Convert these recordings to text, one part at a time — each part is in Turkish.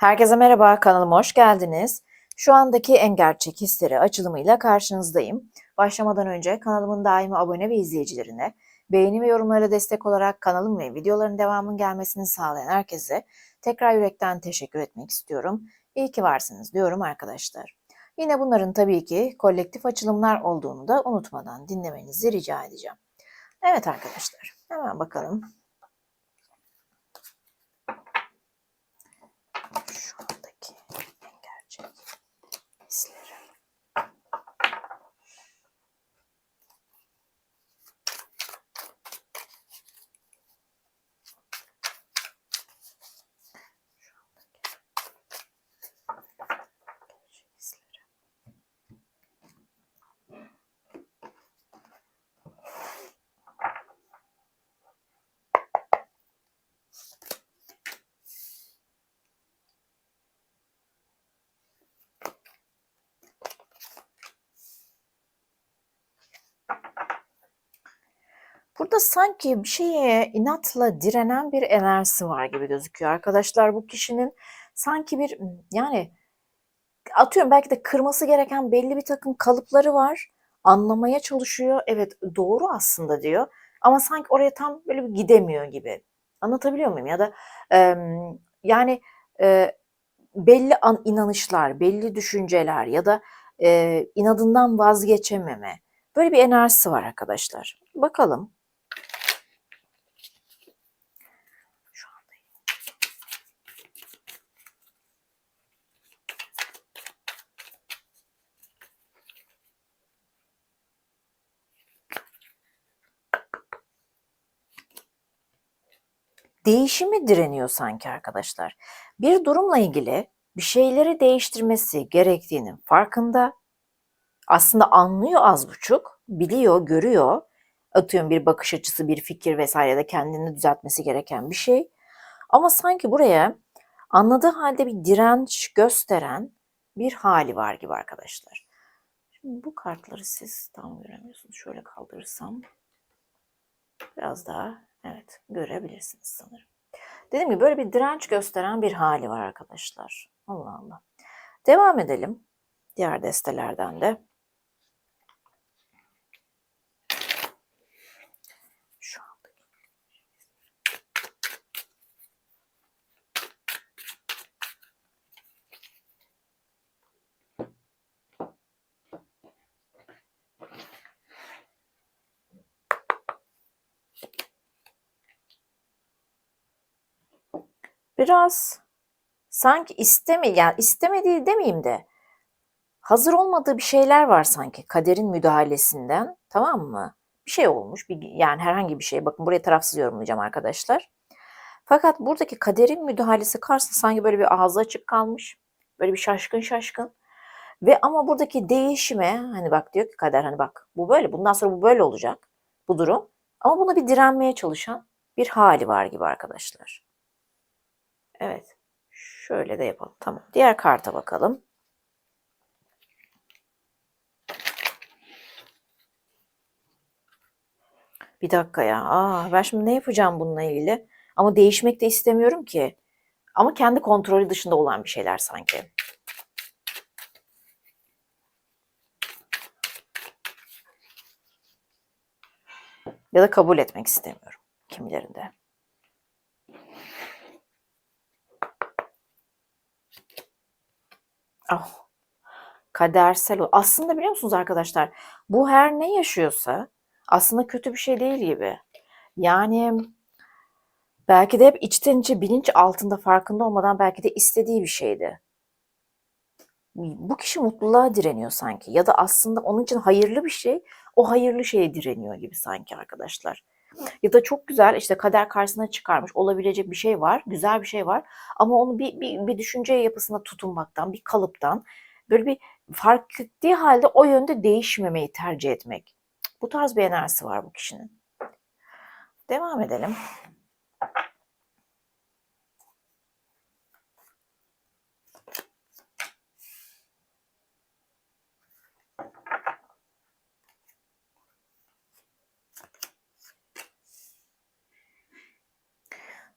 Herkese merhaba, kanalıma hoş geldiniz. Şu andaki en gerçek hisleri açılımıyla karşınızdayım. Başlamadan önce kanalımın daimi abone ve izleyicilerine, beğeni ve yorumlara destek olarak kanalım ve videoların devamının gelmesini sağlayan herkese tekrar yürekten teşekkür etmek istiyorum. İyi ki varsınız diyorum arkadaşlar. Yine bunların tabii ki kolektif açılımlar olduğunu da unutmadan dinlemenizi rica edeceğim. Evet arkadaşlar, hemen bakalım. Şu andaki Burada sanki bir şeye inatla direnen bir enerjisi var gibi gözüküyor arkadaşlar. Bu kişinin sanki bir yani atıyorum belki de kırması gereken belli bir takım kalıpları var. Anlamaya çalışıyor. Evet doğru aslında diyor. Ama sanki oraya tam böyle bir gidemiyor gibi. Anlatabiliyor muyum? Ya da em, yani e, belli an, inanışlar, belli düşünceler ya da e, inadından vazgeçememe. Böyle bir enerjisi var arkadaşlar. Bakalım. Değişimi direniyor sanki arkadaşlar. Bir durumla ilgili bir şeyleri değiştirmesi gerektiğinin farkında. Aslında anlıyor az buçuk, biliyor, görüyor. Atıyorum bir bakış açısı, bir fikir vesaire de kendini düzeltmesi gereken bir şey. Ama sanki buraya anladığı halde bir direnç gösteren bir hali var gibi arkadaşlar. Şimdi bu kartları siz tam göremiyorsunuz. Şöyle kaldırırsam biraz daha evet görebilirsiniz sanırım. Dediğim gibi böyle bir direnç gösteren bir hali var arkadaşlar. Allah Allah. Devam edelim. Diğer destelerden de. Biraz sanki isteme yani istemediği demeyeyim de hazır olmadığı bir şeyler var sanki kaderin müdahalesinden tamam mı? Bir şey olmuş bir, yani herhangi bir şey bakın buraya tarafsız yorumlayacağım arkadaşlar. Fakat buradaki kaderin müdahalesi karşısında sanki böyle bir ağzı açık kalmış. Böyle bir şaşkın şaşkın. Ve ama buradaki değişime hani bak diyor ki kader hani bak bu böyle bundan sonra bu böyle olacak bu durum. Ama buna bir direnmeye çalışan bir hali var gibi arkadaşlar. Evet. Şöyle de yapalım. Tamam. Diğer karta bakalım. Bir dakika ya. Aa, ben şimdi ne yapacağım bununla ilgili? Ama değişmek de istemiyorum ki. Ama kendi kontrolü dışında olan bir şeyler sanki. Ya da kabul etmek istemiyorum kimilerinde. Oh, kadersel. Aslında biliyor musunuz arkadaşlar? Bu her ne yaşıyorsa aslında kötü bir şey değil gibi. Yani belki de hep içten içe bilinç altında farkında olmadan belki de istediği bir şeydi. Bu kişi mutluluğa direniyor sanki ya da aslında onun için hayırlı bir şey o hayırlı şeye direniyor gibi sanki arkadaşlar. Ya da çok güzel işte kader karşısına çıkarmış olabilecek bir şey var, güzel bir şey var ama onu bir, bir, bir düşünce yapısına tutunmaktan, bir kalıptan böyle bir fark ettiği halde o yönde değişmemeyi tercih etmek. Bu tarz bir enerjisi var bu kişinin. Devam edelim.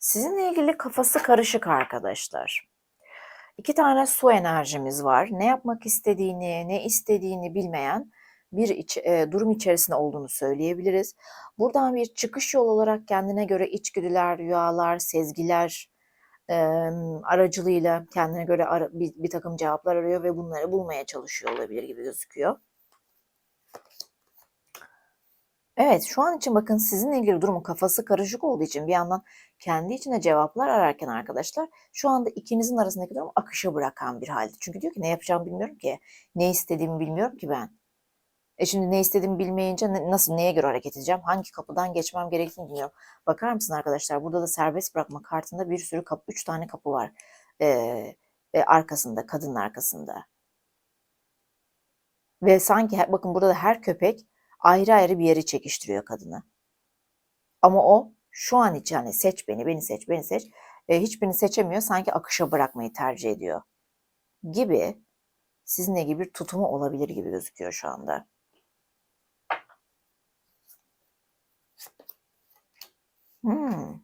Sizinle ilgili kafası karışık arkadaşlar. 2 tane su enerjimiz var. Ne yapmak istediğini, ne istediğini bilmeyen bir iç, e, durum içerisinde olduğunu söyleyebiliriz. Buradan bir çıkış yolu olarak kendine göre içgüdüler, rüyalar, sezgiler e, aracılığıyla kendine göre ara, bir, bir takım cevaplar arıyor ve bunları bulmaya çalışıyor olabilir gibi gözüküyor. Evet, şu an için bakın sizinle ilgili durumun kafası karışık olduğu için bir yandan kendi içine cevaplar ararken arkadaşlar şu anda ikinizin arasındaki durum akışa bırakan bir halde. Çünkü diyor ki ne yapacağımı bilmiyorum ki, ne istediğimi bilmiyorum ki ben. E şimdi ne istediğimi bilmeyince nasıl neye göre hareket edeceğim? Hangi kapıdan geçmem gerektiğini bilmiyorum. Bakar mısın arkadaşlar? Burada da serbest bırakma kartında bir sürü kapı, üç tane kapı var. Ee, e, arkasında, kadının arkasında. Ve sanki bakın burada da her köpek ayrı ayrı bir yeri çekiştiriyor kadını. Ama o şu an için hani seç beni, beni seç, beni seç. E, hiçbirini seçemiyor. Sanki akışa bırakmayı tercih ediyor. Gibi sizinle ilgili bir tutumu olabilir gibi gözüküyor şu anda. Hmm.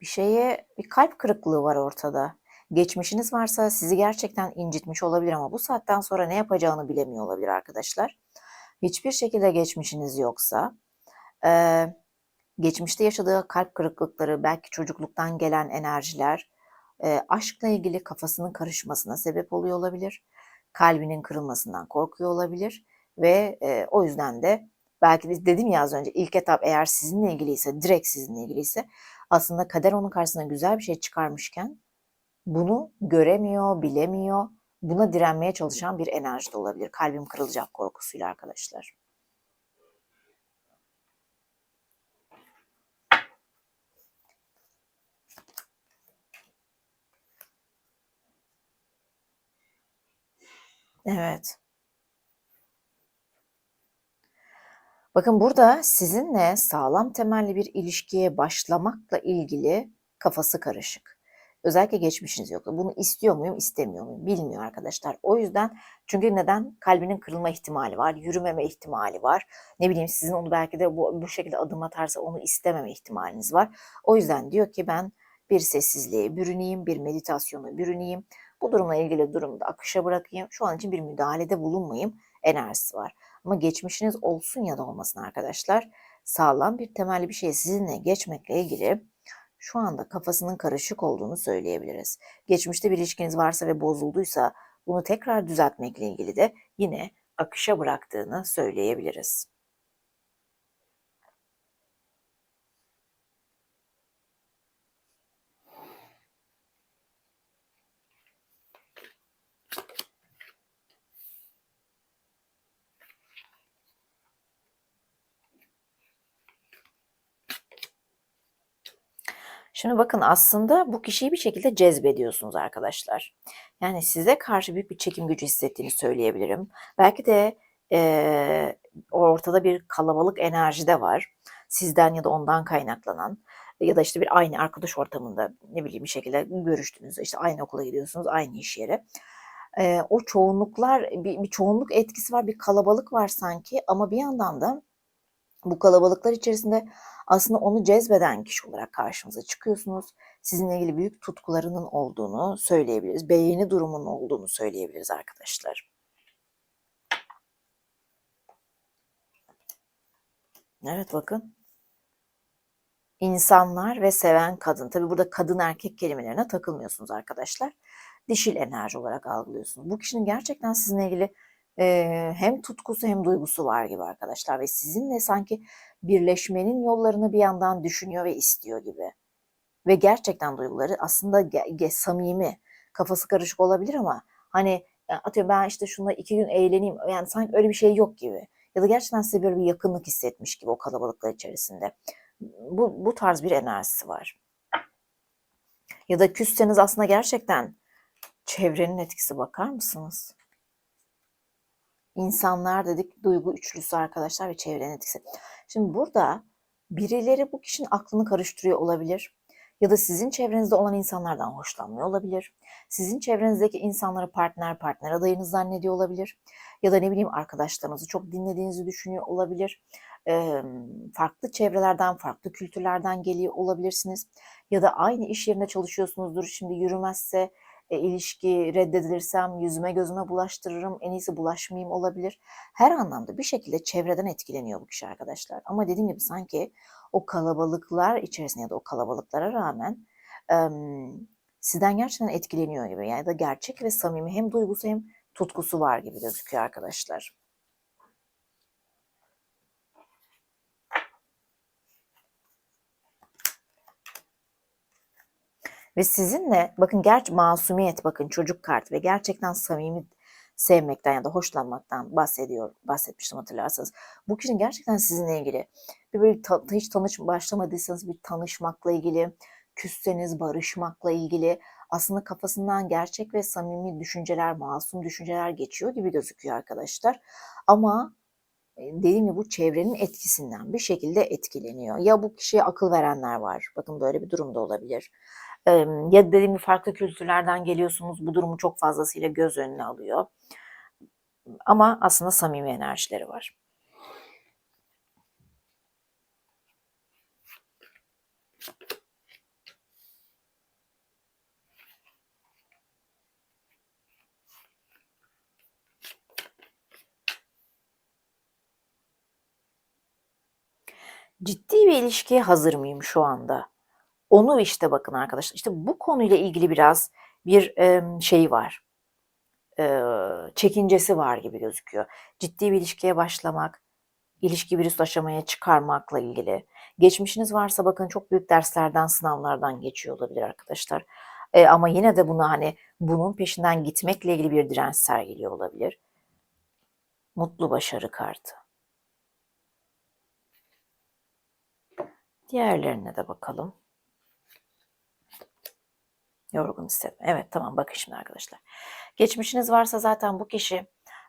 Bir şeye bir kalp kırıklığı var ortada. Geçmişiniz varsa sizi gerçekten incitmiş olabilir ama bu saatten sonra ne yapacağını bilemiyor olabilir arkadaşlar. Hiçbir şekilde geçmişiniz yoksa, eee, geçmişte yaşadığı kalp kırıklıkları, belki çocukluktan gelen enerjiler, eee, aşkla ilgili kafasının karışmasına sebep oluyor olabilir. Kalbinin kırılmasından korkuyor olabilir ve eee, o yüzden de belki de dedim ya az önce ilk etap eğer sizinle ilgiliyse, direkt sizinle ilgiliyse aslında kader onun karşısına güzel bir şey çıkarmışken bunu göremiyor, bilemiyor. Buna direnmeye çalışan bir enerji de olabilir. Kalbim kırılacak korkusuyla arkadaşlar. Evet. Bakın burada sizinle sağlam temelli bir ilişkiye başlamakla ilgili kafası karışık. Özellikle geçmişiniz yok. Bunu istiyor muyum, istemiyor muyum bilmiyor arkadaşlar. O yüzden çünkü neden? Kalbinin kırılma ihtimali var, yürümeme ihtimali var. Ne bileyim sizin onu belki de bu, bu şekilde adım atarsa onu istememe ihtimaliniz var. O yüzden diyor ki ben bir sessizliğe bürüneyim, bir meditasyona bürüneyim. Bu durumla ilgili durumda akışa bırakayım. Şu an için bir müdahalede bulunmayayım enerjisi var. Ama geçmişiniz olsun ya da olmasın arkadaşlar. Sağlam bir temelli bir şey sizinle geçmekle ilgili şu anda kafasının karışık olduğunu söyleyebiliriz. Geçmişte bir ilişkiniz varsa ve bozulduysa bunu tekrar düzeltmekle ilgili de yine akışa bıraktığını söyleyebiliriz. Şimdi bakın aslında bu kişiyi bir şekilde cezbediyorsunuz arkadaşlar. Yani size karşı büyük bir çekim gücü hissettiğini söyleyebilirim. Belki de eee, ortada bir kalabalık enerji de var. Sizden ya da ondan kaynaklanan ya da işte bir aynı arkadaş ortamında ne bileyim bir şekilde görüştüğünüzde işte aynı okula gidiyorsunuz, aynı iş yeri. Eee, o çoğunluklar bir, bir çoğunluk etkisi var, bir kalabalık var sanki ama bir yandan da bu kalabalıklar içerisinde aslında onu cezbeden kişi olarak karşımıza çıkıyorsunuz. Sizinle ilgili büyük tutkularının olduğunu söyleyebiliriz. Beğeni durumunun olduğunu söyleyebiliriz arkadaşlar. Evet bakın. İnsanlar ve seven kadın. Tabi burada kadın erkek kelimelerine takılmıyorsunuz arkadaşlar. Dişil enerji olarak algılıyorsunuz. Bu kişinin gerçekten sizinle ilgili e, hem tutkusu hem duygusu var gibi arkadaşlar. Ve sizinle sanki birleşmenin yollarını bir yandan düşünüyor ve istiyor gibi. Ve gerçekten duyguları aslında ge- ge- samimi, kafası karışık olabilir ama hani e, atıyorum ben işte şunla iki gün eğleneyim yani sanki öyle bir şey yok gibi. Ya da gerçekten size böyle bir yakınlık hissetmiş gibi o kalabalıklar içerisinde. Bu, bu tarz bir enerjisi var. Ya da küsseniz aslında gerçekten çevrenin etkisi bakar mısınız? İnsanlar dedik duygu üçlüsü arkadaşlar ve çevrenin etkisi. Şimdi burada birileri bu kişinin aklını karıştırıyor olabilir. Ya da sizin çevrenizde olan insanlardan hoşlanmıyor olabilir. Sizin çevrenizdeki insanları partner partner adayınız zannediyor olabilir. Ya da ne bileyim arkadaşlarınızı çok dinlediğinizi düşünüyor olabilir. Ee, farklı çevrelerden, farklı kültürlerden geliyor olabilirsiniz. Ya da aynı iş yerinde çalışıyorsunuzdur. Şimdi yürümezse e, ilişki reddedilirsem yüzüme gözüme bulaştırırım, en iyisi bulaşmayayım olabilir. Her anlamda bir şekilde çevreden etkileniyor bu kişi arkadaşlar. Ama dediğim gibi sanki o kalabalıklar içerisinde ya da o kalabalıklara rağmen em, sizden gerçekten etkileniyor gibi. Yani da gerçek ve samimi hem duygusu hem tutkusu var gibi gözüküyor arkadaşlar. Ve sizinle bakın gerçi masumiyet bakın çocuk kartı ve gerçekten samimi sevmekten ya da hoşlanmaktan bahsediyor, bahsetmiştim hatırlarsanız. Bu kişinin gerçekten sizinle ilgili bir böyle ta- hiç tanış başlamadıysanız bir tanışmakla ilgili, küsseniz barışmakla ilgili aslında kafasından gerçek ve samimi düşünceler, masum düşünceler geçiyor gibi gözüküyor arkadaşlar. Ama e, dediğim gibi bu çevrenin etkisinden bir şekilde etkileniyor. Ya bu kişiye akıl verenler var. Bakın böyle bir durum da olabilir. Ya dediğim gibi farklı kültürlerden geliyorsunuz. Bu durumu çok fazlasıyla göz önüne alıyor. Ama aslında samimi enerjileri var. Ciddi bir ilişkiye hazır mıyım şu anda? Onu işte bakın arkadaşlar. İşte bu konuyla ilgili biraz bir em, şey var. e, çekincesi var gibi gözüküyor. Ciddi bir ilişkiye başlamak, ilişki bir üst aşamaya çıkarmakla ilgili. Geçmişiniz varsa bakın çok büyük derslerden, sınavlardan geçiyor olabilir arkadaşlar. E, ama yine de bunu hani bunun peşinden gitmekle ilgili bir direnç sergiliyor olabilir. Mutlu başarı kartı. Diğerlerine de bakalım. Yorgun hissetme. Evet tamam bakın şimdi arkadaşlar. Geçmişiniz varsa zaten bu kişi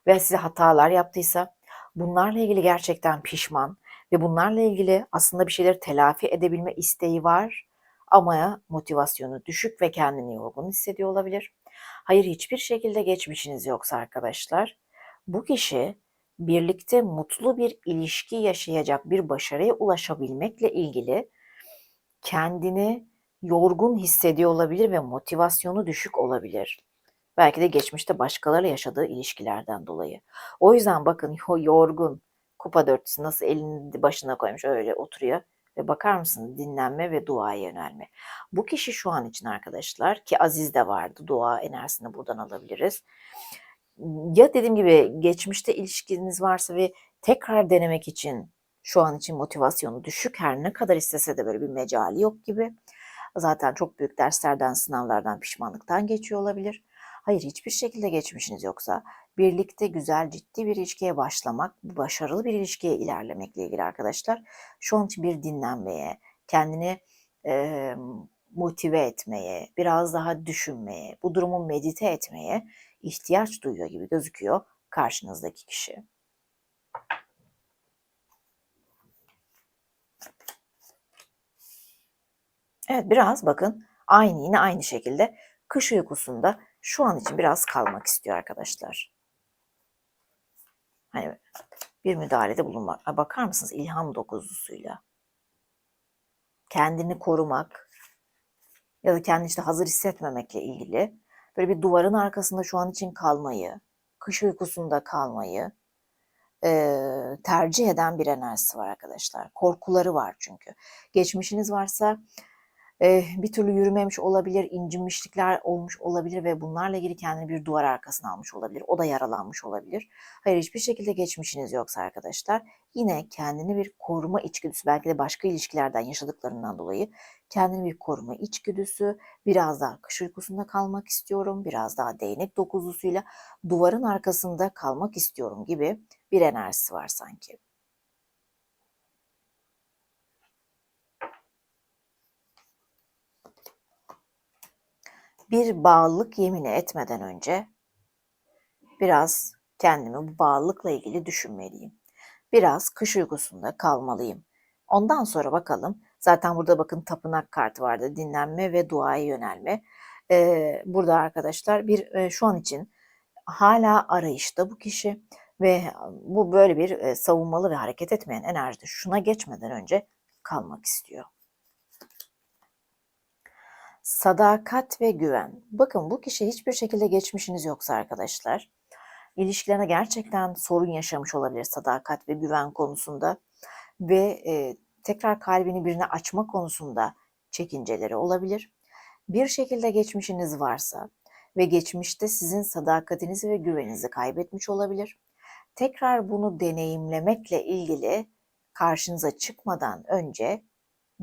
ve size hatalar yaptıysa bunlarla ilgili gerçekten pişman ve bunlarla ilgili aslında bir şeyleri telafi edebilme isteği var ama motivasyonu düşük ve kendini yorgun hissediyor olabilir. Hayır hiçbir şekilde geçmişiniz yoksa arkadaşlar bu kişi birlikte mutlu bir ilişki yaşayacak bir başarıya ulaşabilmekle ilgili kendini yorgun hissediyor olabilir ve motivasyonu düşük olabilir. Belki de geçmişte başkalarıyla yaşadığı ilişkilerden dolayı. O yüzden bakın o yorgun kupa dörtlüsü nasıl elini başına koymuş öyle oturuyor ve bakar mısınız dinlenme ve duaya yönelme. Bu kişi şu an için arkadaşlar ki Aziz de vardı dua enerjisini buradan alabiliriz. Ya dediğim gibi geçmişte ilişkiniz varsa ve tekrar denemek için şu an için motivasyonu düşük her ne kadar istese de böyle bir mecali yok gibi. Zaten çok büyük derslerden, sınavlardan, pişmanlıktan geçiyor olabilir. Hayır hiçbir şekilde geçmişiniz yoksa birlikte güzel ciddi bir ilişkiye başlamak, başarılı bir ilişkiye ilerlemekle ilgili arkadaşlar. Şu an için bir dinlenmeye, kendini e, motive etmeye, biraz daha düşünmeye, bu durumu medite etmeye ihtiyaç duyuyor gibi gözüküyor karşınızdaki kişi. Evet biraz bakın aynı yine aynı şekilde kış uykusunda şu an için biraz kalmak istiyor arkadaşlar. Hani bir müdahalede bulunmak. Bakar mısınız ilham dokuzlusuyla? Kendini korumak ya da kendini işte hazır hissetmemekle ilgili böyle bir duvarın arkasında şu an için kalmayı, kış uykusunda kalmayı e, tercih eden bir enerjisi var arkadaşlar. Korkuları var çünkü. Geçmişiniz varsa bir türlü yürümemiş olabilir, incinmişlikler olmuş olabilir ve bunlarla ilgili kendini bir duvar arkasına almış olabilir. O da yaralanmış olabilir. Hayır hiçbir şekilde geçmişiniz yoksa arkadaşlar yine kendini bir koruma içgüdüsü belki de başka ilişkilerden yaşadıklarından dolayı kendini bir koruma içgüdüsü biraz daha kış uykusunda kalmak istiyorum biraz daha değnek dokuzlusuyla duvarın arkasında kalmak istiyorum gibi bir enerjisi var sanki. Bir bağlılık yemini etmeden önce biraz kendimi bu bağlılıkla ilgili düşünmeliyim. Biraz kış uykusunda kalmalıyım. Ondan sonra bakalım. Zaten burada bakın tapınak kartı vardı. Dinlenme ve duaya yönelme. Ee, burada arkadaşlar bir e, şu an için hala arayışta bu kişi ve bu böyle bir e, savunmalı ve hareket etmeyen enerjide şuna geçmeden önce kalmak istiyor. Sadakat ve güven. Bakın bu kişi hiçbir şekilde geçmişiniz yoksa arkadaşlar. İlişkilerine gerçekten sorun yaşamış olabilir sadakat ve güven konusunda. Ve e, tekrar kalbini birine açma konusunda çekinceleri olabilir. Bir şekilde geçmişiniz varsa ve geçmişte sizin sadakatinizi ve güveninizi kaybetmiş olabilir. Tekrar bunu deneyimlemekle ilgili karşınıza çıkmadan önce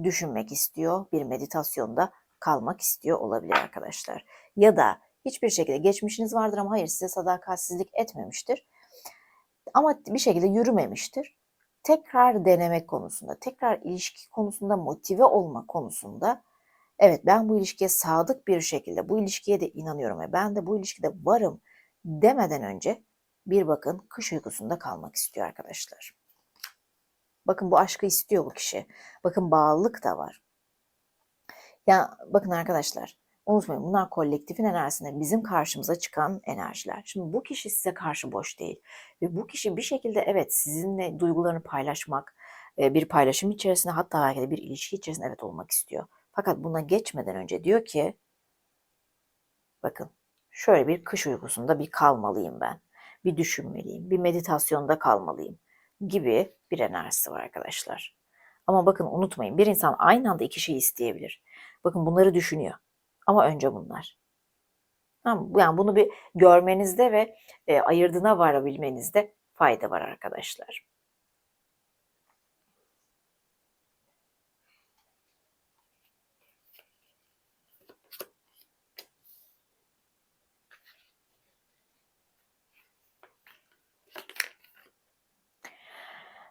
düşünmek istiyor, bir meditasyonda kalmak istiyor olabilir arkadaşlar. Ya da hiçbir şekilde geçmişiniz vardır ama hayır size sadakatsizlik etmemiştir. Ama bir şekilde yürümemiştir. Tekrar denemek konusunda, tekrar ilişki konusunda motive olma konusunda evet ben bu ilişkiye sadık bir şekilde bu ilişkiye de inanıyorum ve ben de bu ilişkide varım demeden önce bir bakın kış uykusunda kalmak istiyor arkadaşlar. Bakın bu aşkı istiyor bu kişi. Bakın bağlılık da var. Ya bakın arkadaşlar unutmayın bunlar kolektifin enerjisinde bizim karşımıza çıkan enerjiler. Şimdi bu kişi size karşı boş değil. Ve bu kişi bir şekilde evet sizinle duygularını paylaşmak, bir paylaşım içerisinde hatta belki de bir ilişki içerisinde evet olmak istiyor. Fakat buna geçmeden önce diyor ki bakın şöyle bir kış uykusunda bir kalmalıyım ben. Bir düşünmeliyim, bir meditasyonda kalmalıyım gibi bir enerjisi var arkadaşlar. Ama bakın unutmayın bir insan aynı anda iki şeyi isteyebilir. Bakın bunları düşünüyor. Ama önce bunlar. Yani bunu bir görmenizde ve e, ayırdına varabilmenizde fayda var arkadaşlar.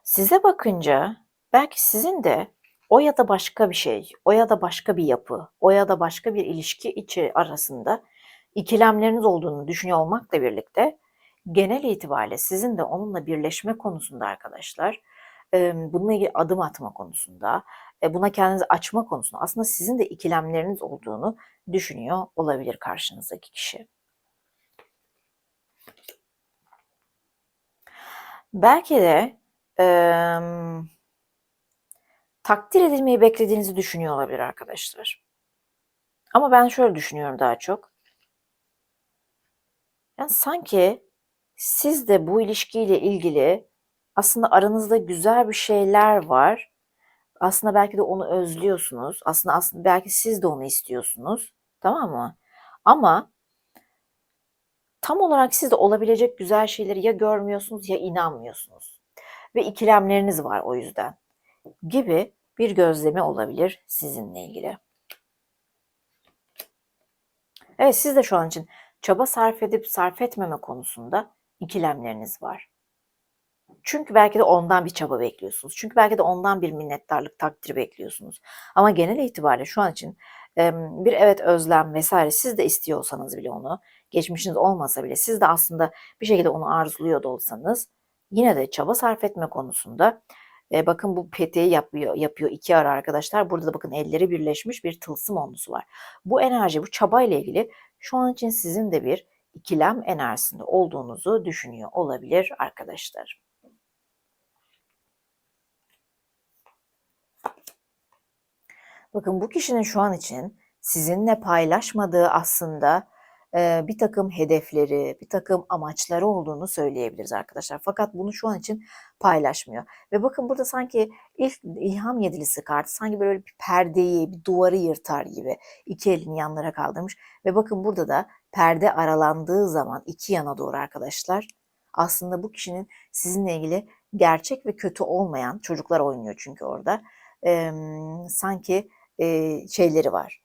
Size bakınca belki sizin de o ya da başka bir şey, o ya da başka bir yapı, o ya da başka bir ilişki içi arasında ikilemleriniz olduğunu düşünüyor olmakla birlikte genel itibariyle sizin de onunla birleşme konusunda arkadaşlar, bununla ilgili adım atma konusunda, e, buna kendinizi açma konusunda aslında sizin de ikilemleriniz olduğunu düşünüyor olabilir karşınızdaki kişi. Belki de takdir edilmeyi beklediğinizi düşünüyor olabilir arkadaşlar. Ama ben şöyle düşünüyorum daha çok. Yani sanki siz de bu ilişkiyle ilgili aslında aranızda güzel bir şeyler var. Aslında belki de onu özlüyorsunuz. Aslında aslında belki siz de onu istiyorsunuz. Tamam mı? Ama tam olarak siz de olabilecek güzel şeyleri ya görmüyorsunuz ya inanmıyorsunuz. Ve ikilemleriniz var o yüzden gibi bir gözlemi olabilir sizinle ilgili. Evet siz de şu an için çaba sarf edip sarf etmeme konusunda ikilemleriniz var. Çünkü belki de ondan bir çaba bekliyorsunuz. Çünkü belki de ondan bir minnettarlık, takdir bekliyorsunuz. Ama genel itibariyle şu an için bir evet özlem vesaire siz de istiyorsanız bile onu, geçmişiniz olmasa bile siz de aslında bir şekilde onu arzuluyor da olsanız yine de çaba sarf etme konusunda e, bakın bu peteği yapıyor, yapıyor iki ara arkadaşlar. Burada da bakın elleri birleşmiş bir tılsım onlusu var. Bu enerji, bu çaba ile ilgili şu an için sizin de bir ikilem enerjisinde olduğunuzu düşünüyor olabilir arkadaşlar. Bakın bu kişinin şu an için sizinle paylaşmadığı aslında bir takım hedefleri, bir takım amaçları olduğunu söyleyebiliriz arkadaşlar. Fakat bunu şu an için paylaşmıyor. Ve bakın burada sanki ilk ilham yedilisi kartı sanki böyle bir perdeyi, bir duvarı yırtar gibi iki elini yanlara kaldırmış. Ve bakın burada da perde aralandığı zaman iki yana doğru arkadaşlar aslında bu kişinin sizinle ilgili gerçek ve kötü olmayan çocuklar oynuyor çünkü orada e, sanki e, şeyleri var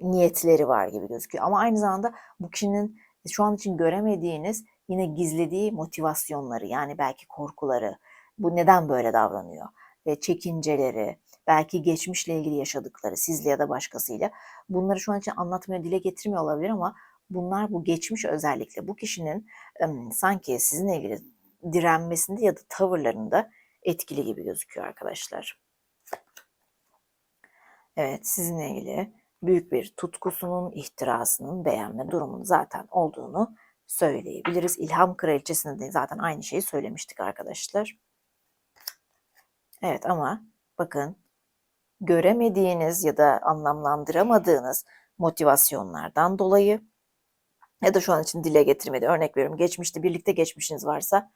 niyetleri var gibi gözüküyor. Ama aynı zamanda bu kişinin şu an için göremediğiniz yine gizlediği motivasyonları yani belki korkuları, bu neden böyle davranıyor, ve çekinceleri, belki geçmişle ilgili yaşadıkları sizle ya da başkasıyla bunları şu an için anlatmaya, dile getirmiyor olabilir ama bunlar bu geçmiş özellikle bu kişinin sanki sizinle ilgili direnmesinde ya da tavırlarında etkili gibi gözüküyor arkadaşlar. Evet sizinle ilgili büyük bir tutkusunun, ihtirasının beğenme durumunun zaten olduğunu söyleyebiliriz. İlham Kraliçesi'nde de zaten aynı şeyi söylemiştik arkadaşlar. Evet ama bakın göremediğiniz ya da anlamlandıramadığınız motivasyonlardan dolayı ya da şu an için dile getirmedi. Örnek veriyorum geçmişte birlikte geçmişiniz varsa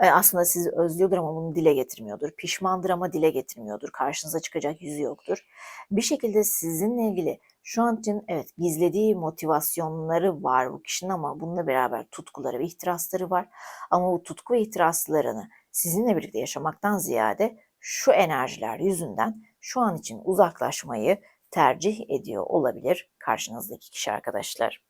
aslında sizi özlüyordur ama bunu dile getirmiyordur. Pişmandır ama dile getirmiyordur. Karşınıza çıkacak yüzü yoktur. Bir şekilde sizinle ilgili şu an için evet gizlediği motivasyonları var bu kişinin ama bununla beraber tutkuları ve ihtirasları var. Ama bu tutku ve ihtiraslarını sizinle birlikte yaşamaktan ziyade şu enerjiler yüzünden şu an için uzaklaşmayı tercih ediyor olabilir karşınızdaki kişi arkadaşlar.